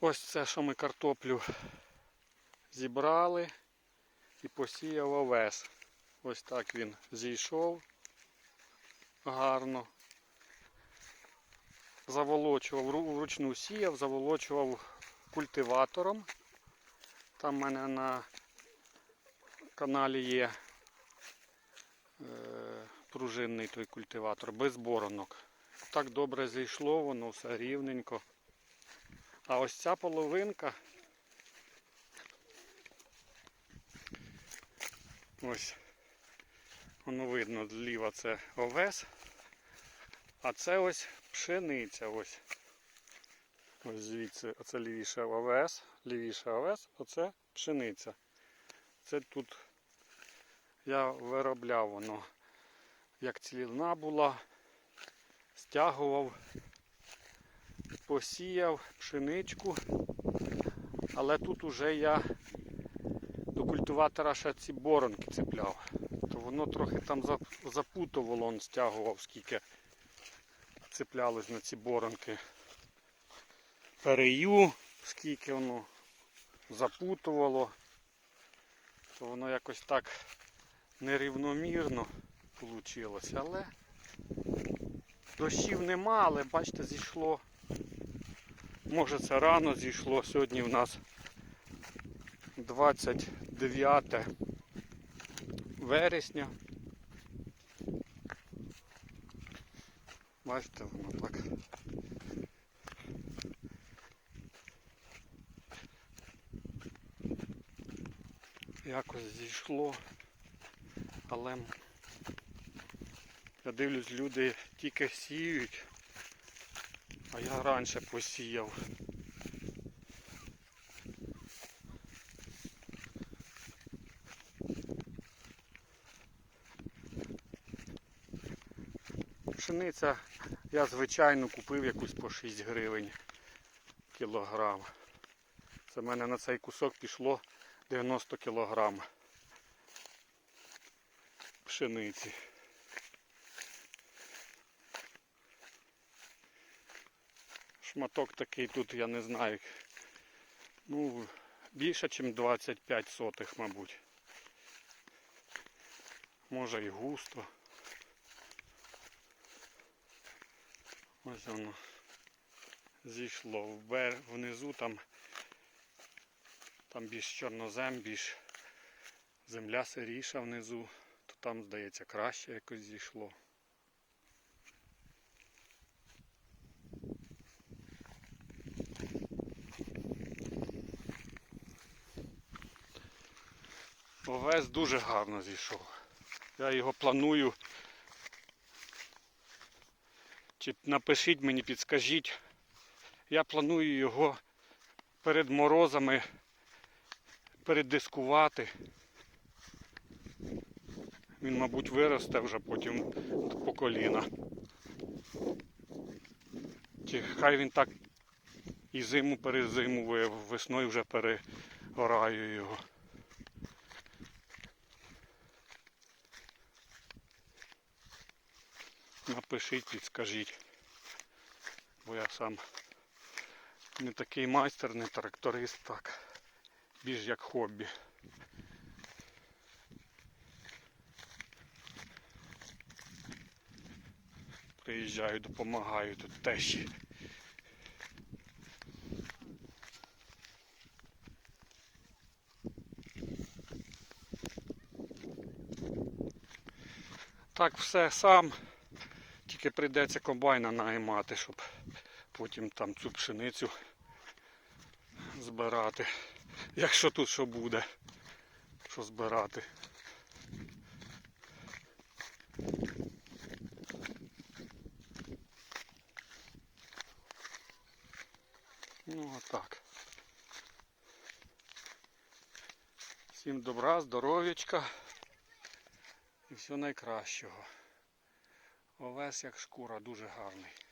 Ось це, що ми картоплю зібрали і посіяв овес. Ось так він зійшов гарно. Заволочував, вручну сіяв, заволочував культиватором. Там в мене на каналі є е, пружинний той культиватор, без боронок. Так добре зійшло, воно все рівненько. А ось ця половинка. Ось воно видно, зліва це овес, а це ось пшениця. Ось. Ось звідси, оце лівіше овес, лівіше овес, оце пшениця. Це тут я виробляв воно, як цілина була, стягував, посіяв пшеничку, але тут уже я до культиватора ще ці боронки цепляв. То воно трохи там запутувало, он стягував, скільки цеплялось на ці боронки. Перею, скільки воно запутувало, то воно якось так нерівномірно вийшло. Але дощів нема, але бачите, зійшло. Може це рано зійшло. Сьогодні в нас 29 вересня. Бачите, воно так. Якось зійшло, але я дивлюсь, люди тільки сіють, а я раніше посіяв. Пшениця я звичайно купив якусь по 6 гривень кілограм. Це в мене на цей кусок пішло 90 кілограм пшениці. Шматок такий тут, я не знаю. Ну, більше, ніж 25 сотих, мабуть. Може і густо. Ось воно зійшло внизу там, там більш чорнозем, більш земля сиріша внизу, то там, здається, краще якось зійшло. Овес дуже гарно зійшов. Я його планую. Чи напишіть мені, підскажіть. Я планую його перед морозами передискувати. Він, мабуть, виросте вже потім по коліна. Чи хай він так і зиму перезимує, весною вже перегораю його. Напишіть, підскажіть. Бо я сам не такий майстер, не тракторист, так. Більш як хобі. Приїжджаю, допомагаю тут тещі. Так все сам. Тільки прийдеться комбайна наймати, щоб потім там цю пшеницю збирати. Якщо тут що буде, що збирати. Ну отак. Всім добра, здоров'ячка і всього найкращого. Овес як шкура, дуже гарний.